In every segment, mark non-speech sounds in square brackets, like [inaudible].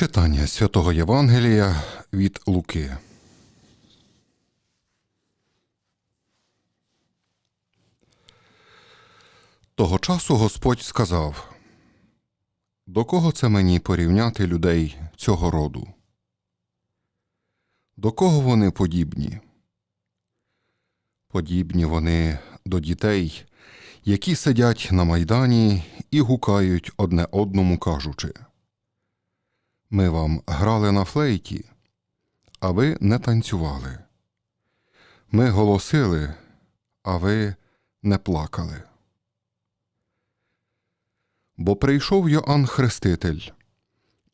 Читання святого Євангелія від Луки. Того часу Господь сказав: До кого це мені порівняти людей цього роду? До кого вони подібні? Подібні вони до дітей, які сидять на майдані і гукають одне одному, кажучи. Ми вам грали на флейті, а ви не танцювали. Ми голосили, а ви не плакали. Бо прийшов Йоанн Хреститель,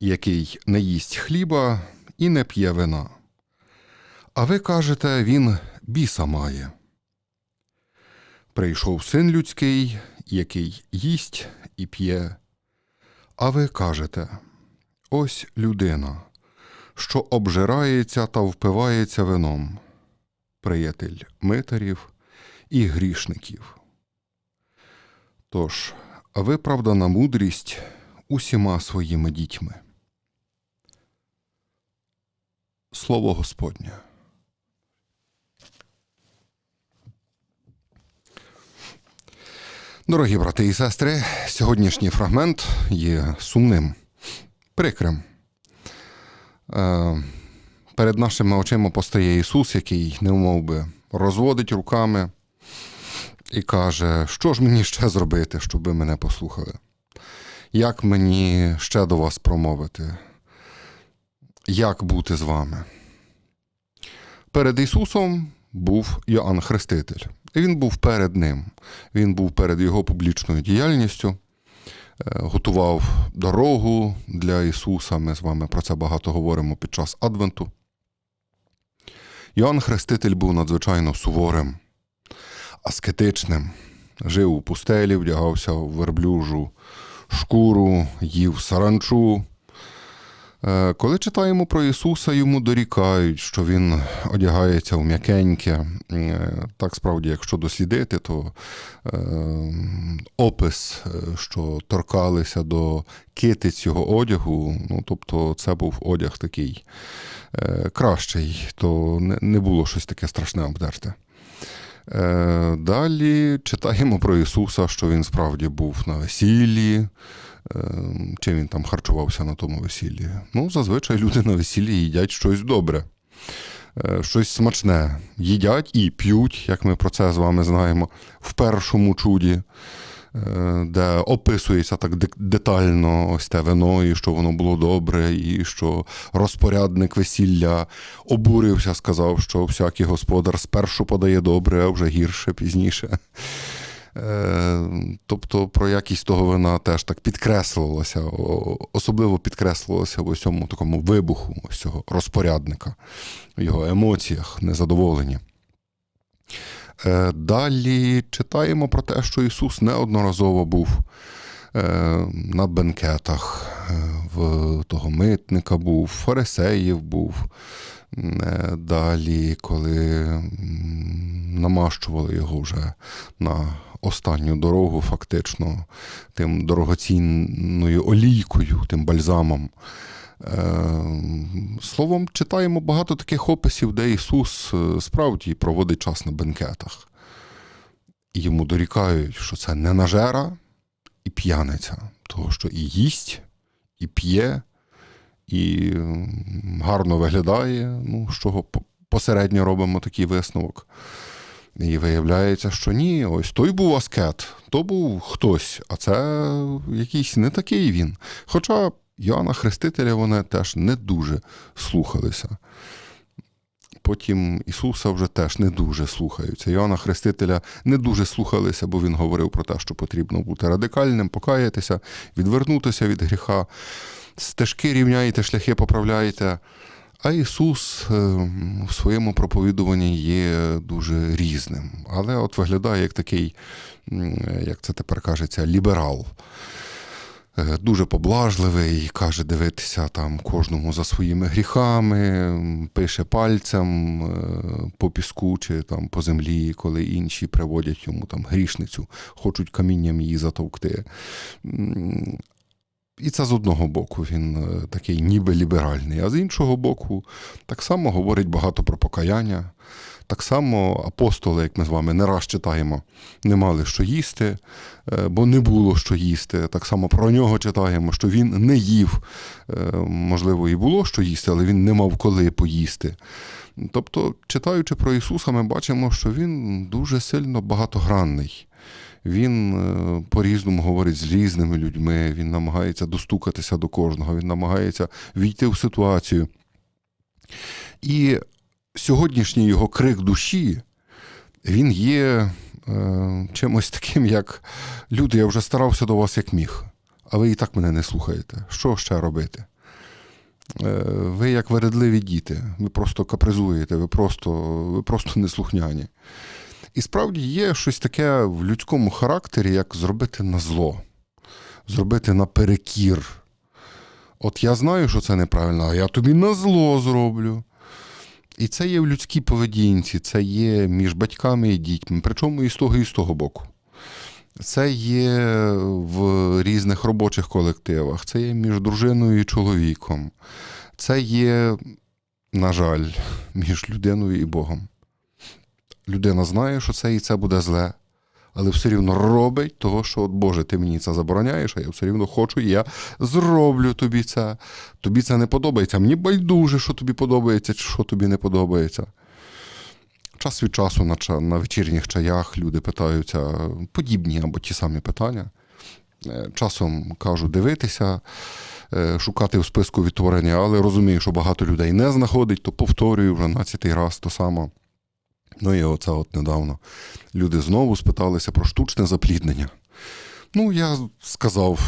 який не їсть хліба і не п'є вина. А ви кажете, він біса має. Прийшов син людський, який їсть і п'є. А ви кажете, ось людина, що обжирається та впивається вином, приятель митарів і грішників. Тож, виправдана мудрість усіма своїми дітьми. Слово Господнє. Дорогі брати і сестри, сьогоднішній фрагмент є сумним, прикрим. Е, перед нашими очима постає Ісус, який немов би розводить руками і каже, що ж мені ще зробити, щоб ви мене послухали? Як мені ще до вас промовити? Як бути з вами? Перед Ісусом був Йоанн Хреститель. І він був перед ним. Він був перед його публічною діяльністю, готував дорогу для Ісуса. Ми з вами про це багато говоримо під час Адвенту. Йоанн Хреститель був надзвичайно суворим, аскетичним, жив у пустелі, вдягався в верблюжу шкуру, їв саранчу. Е, Коли читаємо про Ісуса, йому дорікають, що Він одягається в м'якеньке. Е, Так справді, якщо дослідити, то е, опис, що торкалися до китиць його одягу, ну тобто це був одяг такий кращий, то не, було щось таке страшне обдерте. Далі читаємо про Ісуса, що Він справді був на весіллі. Ем, Чим він там харчувався на тому весіллі? Ну, зазвичай люди на весіллі їдять щось добре, е, щось смачне. Їдять і п'ють, як ми про це з вами знаємо, в першому чуді, е, де описується так детально ось те вино, і що воно було добре, і що розпорядник весілля обурився, сказав, що всякий господар спершу подає добре, а вже гірше пізніше. Е, Тобто про якість того вина теж так підкреслилося, особливо підкреслилося в ось цьому такому вибуху ось цього розпорядника, в його емоціях, незадоволенні. Е, Далі читаємо про те, що Ісус неодноразово був е, на бенкетах, в того митника був, фарисеїв був. Е, Далі, коли намащували його вже на останню дорогу, фактично, тим дорогоцінною олійкою, тим бальзамом. Е, Словом, читаємо багато таких описів, де Ісус е, справді проводить час на бенкетах. І йому дорікають, що це не нажера і п'яниця, того, що і їсть, і п'є, і гарно виглядає, ну, з чого посередньо робимо такий висновок. І виявляється, що ні, ось той був аскет, то був хтось, а це якийсь не такий він. Хоча Йоанна Хрестителя вони теж не дуже слухалися. Потім Ісуса вже теж не дуже слухаються. Йоанна Хрестителя не дуже слухалися, бо він говорив про те, що потрібно бути радикальним, покаятися, відвернутися від гріха, стежки рівняєте, шляхи поправляєте. А Ісус е, в своєму проповідуванні є дуже різним, але от виглядає як такий, як це тепер кажеться, ліберал. Е, Дуже поблажливий, каже дивитися там кожному за своїми гріхами, пише пальцем е, по піску чи там по землі, коли інші приводять йому там грішницю, хочуть камінням її затовкти. І це з одного боку він е, такий ніби ліберальний, а з іншого боку, так само говорить багато про покаяння. Так само апостоли, як ми з вами не раз читаємо, не мали що їсти, е, бо не було що їсти. Так само про нього читаємо, що він не їв. Е, Можливо, і було що їсти, але він не мав коли поїсти. Тобто, читаючи про Ісуса, ми бачимо, що він дуже сильно багатогранний. Він е, по-різному говорить з різними людьми, він намагається достукатися до кожного, він намагається війти в ситуацію. І сьогоднішній його крик душі, він є е, чимось таким, як люди, я вже старався до вас як міг, а ви і так мене не слухаєте. Що ще робити? Е, ви як вередливі діти, ви просто капризуєте, ви просто, ви просто неслухняні. І справді є щось таке в людському характері, як зробити на зло, зробити наперекір. От я знаю, що це неправильно, а я тобі на зло зроблю. І це є в людській поведінці, це є між батьками і дітьми, причому і з того, і з того боку. Це є в різних робочих колективах, це є між дружиною і чоловіком. Це є, на жаль, між людиною і Богом. Людина знає, що це і це буде зле, але все рівно робить того, що от Боже, ти мені це забороняєш, а я все рівно хочу, і я зроблю тобі це. Тобі це не подобається. Мені байдуже, що тобі подобається, чи що тобі не подобається. Час від часу на, на вечірніх чаях люди питаються подібні або ті самі питання. Е, Часом кажу дивитися, е, шукати в списку відтворення, але розумію, що багато людей не знаходить, то повторюю вже 12 раз то само. Ну і оце от недавно люди знову спиталися про штучне запліднення. Ну, я сказав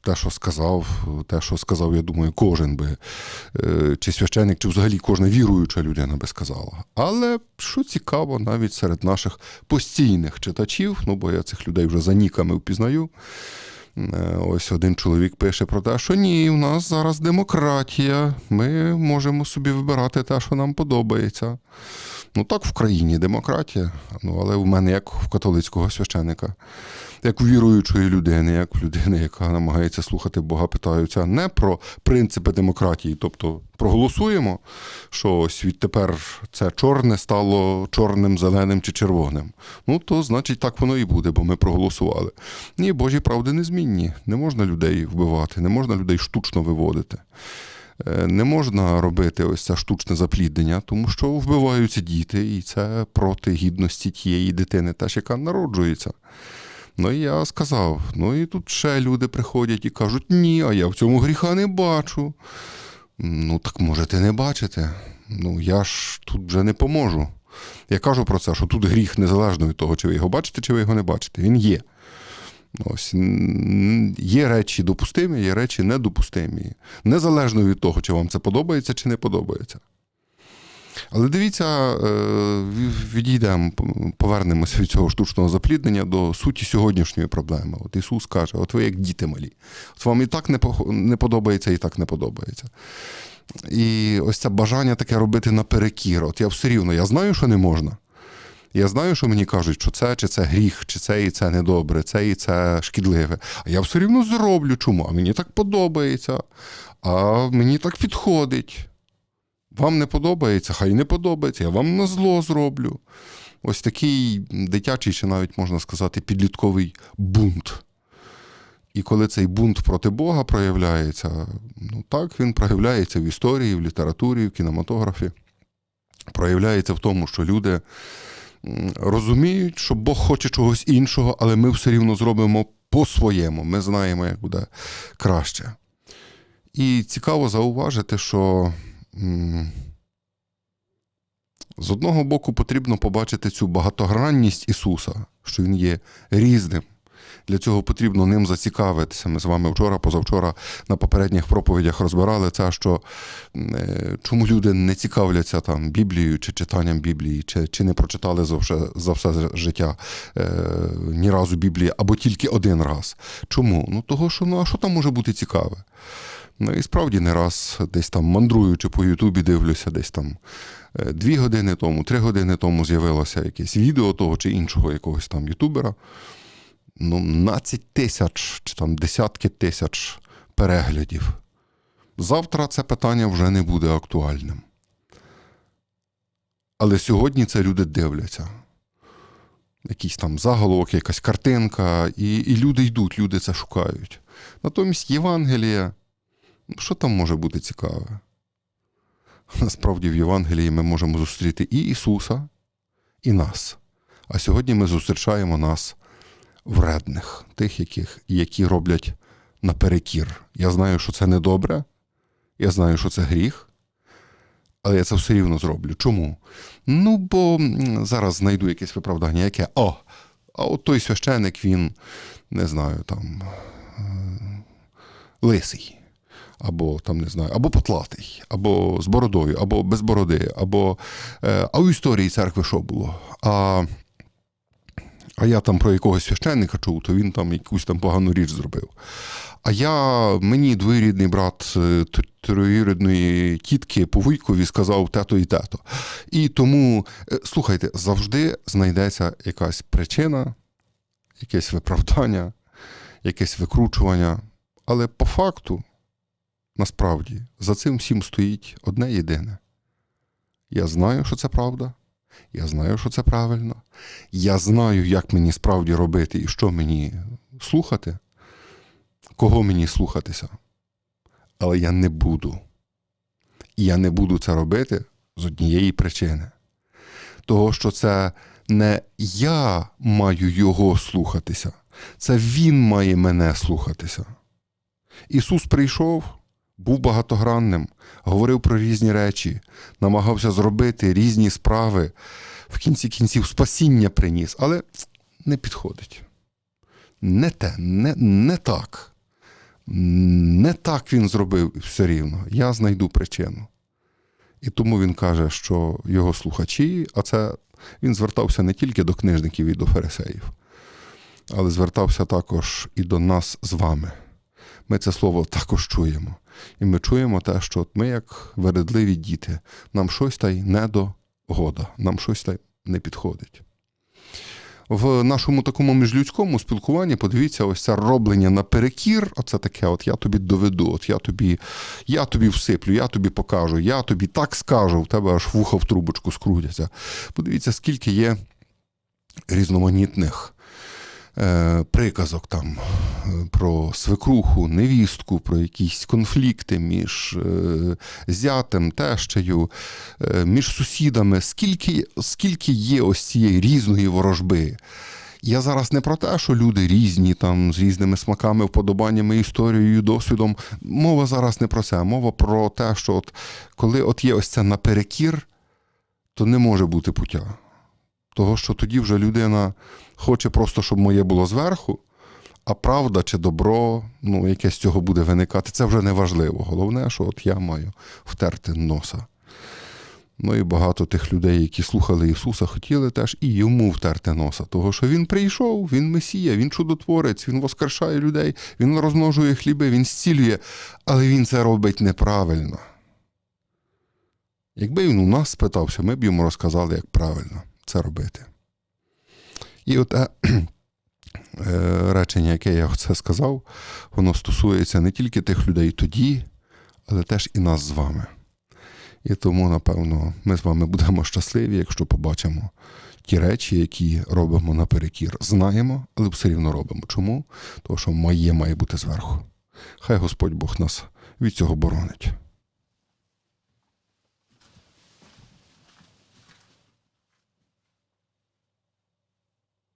те, що сказав, те, що сказав, я думаю, кожен би, е, чи священник, чи взагалі кожна віруюча людина би сказала. Але що цікаво, навіть серед наших постійних читачів, ну бо я цих людей вже за ніками впізнаю. е, Ось один чоловік пише про те, що ні, у нас зараз демократія, ми можемо собі вибирати те, що нам подобається. Ну так в країні демократія, ну але в мене як в католицького священика, як віруючої людини, як людини, яка намагається слухати Бога, питаються не про принципи демократії, тобто проголосуємо, що ось відтепер це чорне стало чорним, зеленим чи червоним. Ну то значить так воно і буде, бо ми проголосували. Ні, Божі правди незмінні. Не можна людей вбивати, не можна людей штучно виводити. Е, Не можна робити ось це штучне запліднення, тому що вбиваються діти, і це проти гідності тієї дитини, теж яка народжується. Ну і я сказав: ну і тут ще люди приходять і кажуть, ні, а я в цьому гріха не бачу. Ну, так можете не бачити. Ну, я ж тут вже не поможу. Я кажу про це, що тут гріх незалежно від того, чи ви його бачите, чи ви його не бачите. Він є. Ось є речі допустимі, є речі недопустимі. Незалежно від того, чи вам це подобається, чи не подобається. Але дивіться, е, відійдемо, повернемося від цього штучного запліднення до суті сьогоднішньої проблеми. От Ісус каже: от ви як діти малі, от вам і так не подобається, і так не подобається. І ось це бажання таке робити наперекір. От я все рівно, я знаю, що не можна. Я знаю, що мені кажуть, що це чи це гріх, чи це і це недобре, це і це шкідливе. А я все рівно зроблю. Чому? А мені так подобається, а мені так підходить. Вам не подобається, хай не подобається, я вам на зло зроблю. Ось такий дитячий, чи навіть можна сказати, підлітковий бунт. І коли цей бунт проти Бога проявляється, ну так він проявляється в історії, в літературі, в кінематографі. Проявляється в тому, що люди розуміють, що Бог хоче чогось іншого, але ми все рівно зробимо по-своєму. Ми знаємо, як буде краще. І цікаво зауважити, що з одного боку потрібно побачити цю багатогранність Ісуса, що Він є різним. Для цього потрібно ним зацікавитися. Ми з вами вчора, позавчора на попередніх проповідях розбирали це, що е, чому люди не цікавляться там Біблією чи читанням Біблії, чи, чи не прочитали за все, за все життя е, ні разу Біблії, або тільки один раз. Чому? Ну того, що ну а що там може бути цікаве? Ну і справді не раз десь там мандруючи по Ютубі, дивлюся, десь там е, дві години тому, три години тому з'явилося якесь відео того чи іншого якогось там ютубера. Ну, 12 тисяч чи там десятки тисяч переглядів. Завтра це питання вже не буде актуальним. Але сьогодні це люди дивляться. Якийсь там заголовок, якась картинка, і, і люди йдуть, люди це шукають. Натомість Євангелія, ну, що там може бути цікаве? Насправді в Євангелії ми можемо зустріти і Ісуса, і нас. А сьогодні ми зустрічаємо нас вредних, тих, яких, які роблять наперекір. Я знаю, що це недобре, я знаю, що це гріх, але я це все рівно зроблю. Чому? Ну, бо зараз знайду якесь виправдання, яке о, а от той священик, він, не знаю, там е, лисий. Або там не знаю, або потлатий, або з бородою, або без бороди, або. Е, а у історії церкви що було? А, а я там про якогось священника чув, то він там якусь там погану річ зробив. А я мені двоюрідний брат е, троюрідної тітки по вуйкові сказав тето і тето. І тому, е, слухайте, завжди знайдеться якась причина, якесь виправдання, якесь викручування. Але по факту, насправді, за цим всім стоїть одне єдине. Я знаю, що це правда. Я знаю, що це правильно. Я знаю, як мені справді робити і що мені слухати, кого мені слухатися. Але я не буду. І я не буду це робити з однієї причини. Того, що це не я маю його слухатися, це він має мене слухатися. Ісус прийшов, був багатогранним, говорив про різні речі, намагався зробити різні справи, в кінці кінців спасіння приніс, але не підходить. Не те, не, не так. Не так він зробив все рівно. Я знайду причину. І тому він каже, що його слухачі, а це він звертався не тільки до книжників і до фарисеїв, але звертався також і до нас з вами. Ми це слово також чуємо. І ми чуємо те, що ми, як вередливі діти, нам щось та й не до нам щось та й не підходить. В нашому такому міжлюдському спілкуванні, подивіться, ось це роблення наперекір, оце таке, от я тобі доведу, от я тобі, я тобі всиплю, я тобі покажу, я тобі так скажу, в тебе аж вуха в трубочку скрутяться. Подивіться, скільки є різноманітних приказок там е, про свекруху, невістку, про якісь конфлікти між е, зятем, тещею, е, між сусідами, скільки, скільки є ось цієї різної ворожби. Я зараз не про те, що люди різні, там з різними смаками, вподобаннями, історією, досвідом. Мова зараз не про це. Мова про те, що от, коли от є ось це наперекір, то не може бути пуття. Того, що тоді вже людина хоче просто, щоб моє було зверху, а правда чи добро, ну, яке з цього буде виникати, це вже не важливо. Головне, що от я маю втерти носа. Ну і багато тих людей, які слухали Ісуса, хотіли теж і йому втерти носа. Того, що Він прийшов, Він Месія, Він чудотворець, Він воскрешає людей, Він розмножує хліби, Він зцілює, але Він це робить неправильно. Якби він у нас спитався, ми б йому розказали, як правильно це робити. І от [clears throat] е, речення, яке я оце сказав, воно стосується не тільки тих людей тоді, але теж і нас з вами. І тому, напевно, ми з вами будемо щасливі, якщо побачимо ті речі, які робимо наперекір. Знаємо, але все рівно робимо. Чому? Тому що моє має бути зверху. Хай Господь Бог нас від цього боронить.